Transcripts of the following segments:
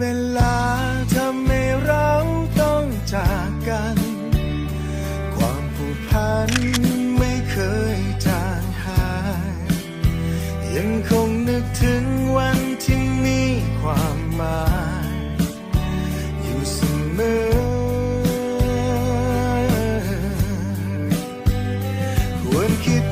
เวลาทำให้เราต้องจากกัน ความผูกพันไม่เคยจางหาย ยังคงนึกถึงวันที่มีความหมาย อยู่เสมอ ควรคิด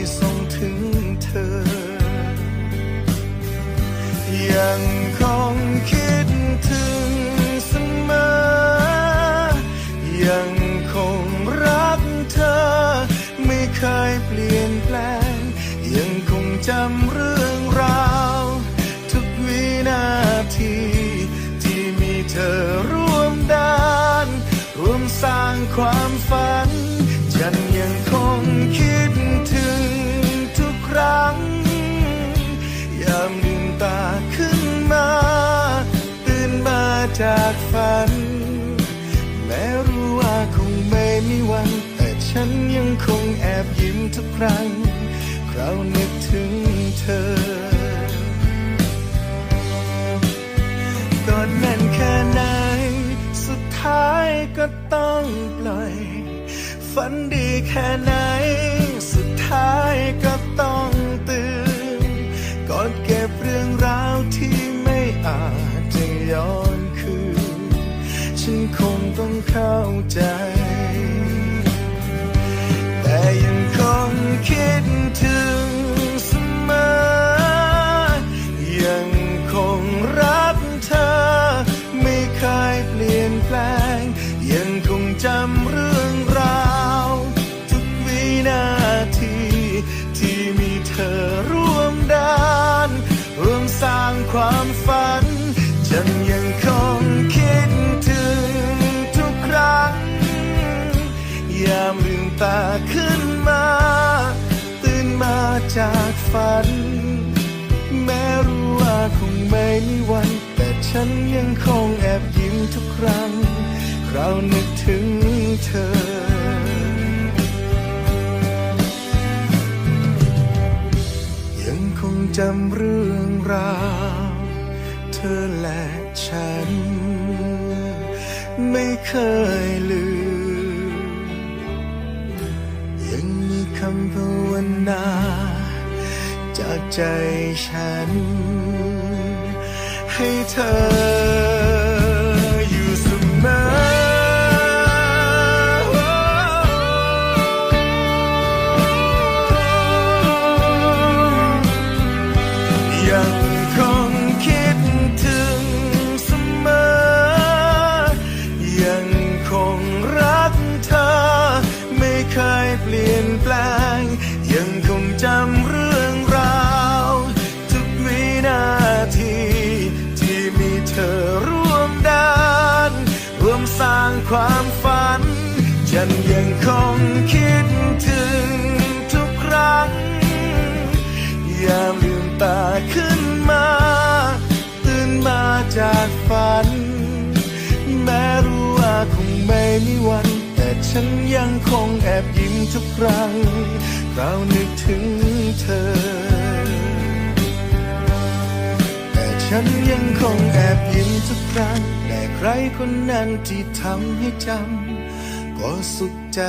ยส่งถึงเธอ ยังคงคิดถึงเสมอ ยังคงรักเธอ ไม่เคยเปลี่ยนแปลง ยังคงจำเรื่องราว ทุกวินาที ที่มีเธอร่วมดาน ร่วมสร้างความฝัน ฉันยังค จากฝัน แม้รู้ว่าคงไม่มีวัน แต่ฉันยังคงแอบยิ้มทุกครั้ง คราวนึกถึงเธอกอดแน่นแค่ไหน สุดท้ายก็ต้องปล่อย ฝันดีแค่ไหน สุดท้ายก็ต้องตื่นกอดเก็บเรื่องราวที่ไม่อาจจะย้อนคืน ฉันคงต้องเข้าใจ แต่ยังคงคิดถึงเสมอ ยังคงรักเธอ ไม่เคยเปลี่ยนแปลง ยังคงจำเรื่องราว ทุกวินาที ที่มีเธอร่วมดานร่วมสร้างความฝัน ตาขึ้นมา ตื่นมาจากฝัน แม้รู้ว่าคงไม่มีวัน แต่ฉันยังคงแอบยิ้มทุกครั้ง คราวนึกถึงเธอยังคงจำเรื่องราว เธอและฉัน ไม่เคยลืมำภาวนาจากใจฉัน ให้เธอ ความฝัน ฉันยังคงคิดถึงทุกครั้ง ยามลืมตาขึ้นมา ตื่นมาจากฝัน แม้รู้ว่าคงไม่มีวัน แต่ฉันยังคงแอบยิ้มทุกครั้งเรานึกถึงเธอ แต่ฉันยังคงแอบยิ้มทุกครั้ง ใครคนนั้นที่ทำให้จำก็สุขใจ